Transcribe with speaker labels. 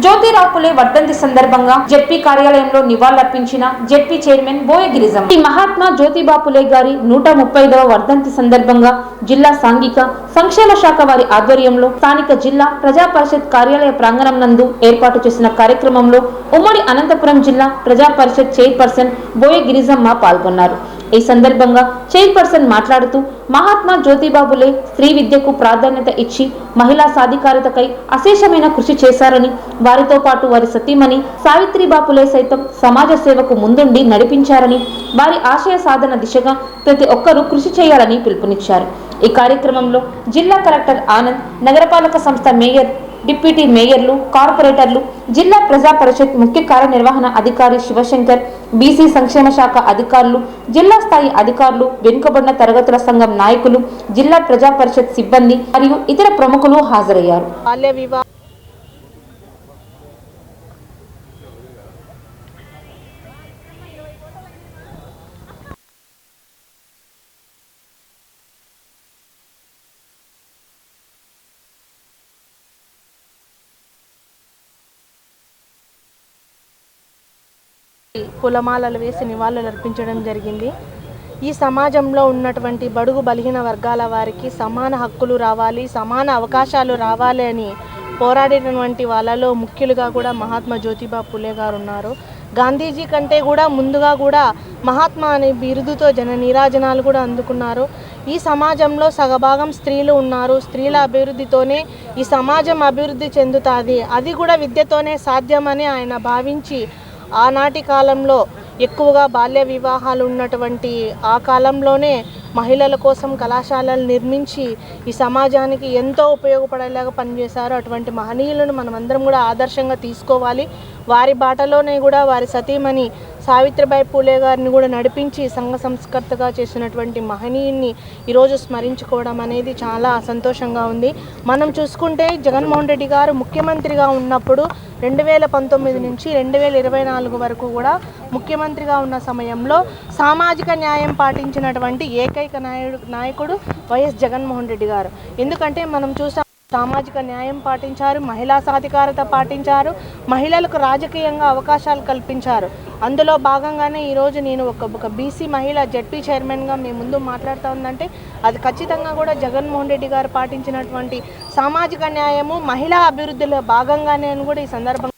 Speaker 1: జ్యోతిరావు పులే వర్ధంతి సందర్భంగా జెడ్పీ కార్యాలయంలో నివాళులర్పించిన జెడ్పీ చైర్మన్ బోయ గిరిజం ఈ మహాత్మా జ్యోతిబా పులే గారి నూట ముప్పై వర్ధంతి సందర్భంగా జిల్లా సాంఘిక సంక్షేమ శాఖ వారి ఆధ్వర్యంలో స్థానిక జిల్లా ప్రజా పరిషత్ కార్యాలయ ప్రాంగణం నందు ఏర్పాటు చేసిన కార్యక్రమంలో ఉమ్మడి అనంతపురం జిల్లా ప్రజా పరిషత్ చైర్పర్సన్ బోయ గిరిజమ్మ పాల్గొన్నారు. ఈ సందర్భంగా చైర్పర్సన్ మాట్లాడుతూ మహాత్మా జ్యోతిబాబులే స్త్రీ విద్యకు ప్రాధాన్యత ఇచ్చి మహిళా సాధికారతకై అశేషమైన కృషి చేశారని వారితో పాటు వారి సతీమణి సావిత్రిబాపులే సైతం సమాజ సేవకు ముందుండి నడిపించారని వారి ఆశయ సాధన దిశగా ప్రతి ఒక్కరూ కృషి చేయాలని పిలుపునిచ్చారు. ఈ కార్యక్రమంలో జిల్లా కలెక్టర్ ఆనంద్ నగరపాలక సంస్థ మేయర్ డిప్యూటీ మేయర్లు కార్పొరేటర్లు జిల్లా ప్రజా పరిషత్ ముఖ్య కార్యనిర్వహణ అధికారి శివశంకర్ బీసీ సంక్షేమ శాఖ అధికారులు జిల్లా స్థాయి అధికారులు వెనుకబడిన తరగతుల సంఘం నాయకులు జిల్లా ప్రజా పరిషత్ సిబ్బంది మరియు ఇతర ప్రముఖులు హాజరయ్యారు.
Speaker 2: పులమాలలు వేసి నివాళులు అర్పించడం జరిగింది. ఈ సమాజంలో ఉన్నటువంటి బడుగు బలహీన వర్గాల వారికి సమాన హక్కులు రావాలి సమాన అవకాశాలు రావాలి అని పోరాడినటువంటి వాళ్ళలో ముఖ్యులుగా కూడా మహాత్మా జ్యోతిబా పులే గారు ఉన్నారు. గాంధీజీ కంటే కూడా ముందుగా కూడా మహాత్మా అనే బిరుదుతో జన నీరాజనాలు కూడా అందుకున్నారు. ఈ సమాజంలో సగభాగం స్త్రీలు ఉన్నారు. స్త్రీల అభివృద్ధితోనే ఈ సమాజం అభివృద్ధి చెందుతుంది. అది కూడా విద్యతోనే సాధ్యమని ఆయన భావించి ఆనాటి కాలంలో ఎక్కువగా బాల్య వివాహాలు ఉన్నటువంటి ఆ కాలంలోనే మహిళల కోసం కళాశాలలు నిర్మించి ఈ సమాజానికి ఎంతో ఉపయోగపడేలాగా పనిచేశారు. అటువంటి మహనీయులను మనం అందరం కూడా ఆదర్శంగా తీసుకోవాలి. వారి బాటలోనే కూడా వారి సతీమణి సావిత్రిబాయి పూలే గారిని కూడా నడిపించి సంఘ సంస్కర్తగా చేసినటువంటి మహనీయుని ఈరోజు స్మరించుకోవడం అనేది చాలా సంతోషంగా ఉంది. మనం చూసుకుంటే జగన్మోహన్ రెడ్డి గారు ముఖ్యమంత్రిగా ఉన్నప్పుడు రెండు వేల పంతొమ్మిది నుంచి రెండు వేల ఇరవై నాలుగు వరకు కూడా ముఖ్యమంత్రిగా ఉన్న సమయంలో సామాజిక న్యాయం పాటించినటువంటి ఏకైక నాయుడు నాయకుడు వైఎస్ జగన్మోహన్ రెడ్డి గారు. ఎందుకంటే మనం చూసాం సామాజిక న్యాయం పాటించారు మహిళా సాధికారత పాటించారు మహిళలకు రాజకీయంగా అవకాశాలు కల్పించారు. అందులో భాగంగానే ఈరోజు నేను ఒక ఒక బీసీ మహిళ జడ్పీ చైర్మన్గా మీ ముందు మాట్లాడుతూ ఉందంటే అది ఖచ్చితంగా కూడా జగన్మోహన్ రెడ్డి గారు పాటించినటువంటి సామాజిక న్యాయము మహిళా అభివృద్ధిలో భాగంగానే అని కూడా ఈ సందర్భంగా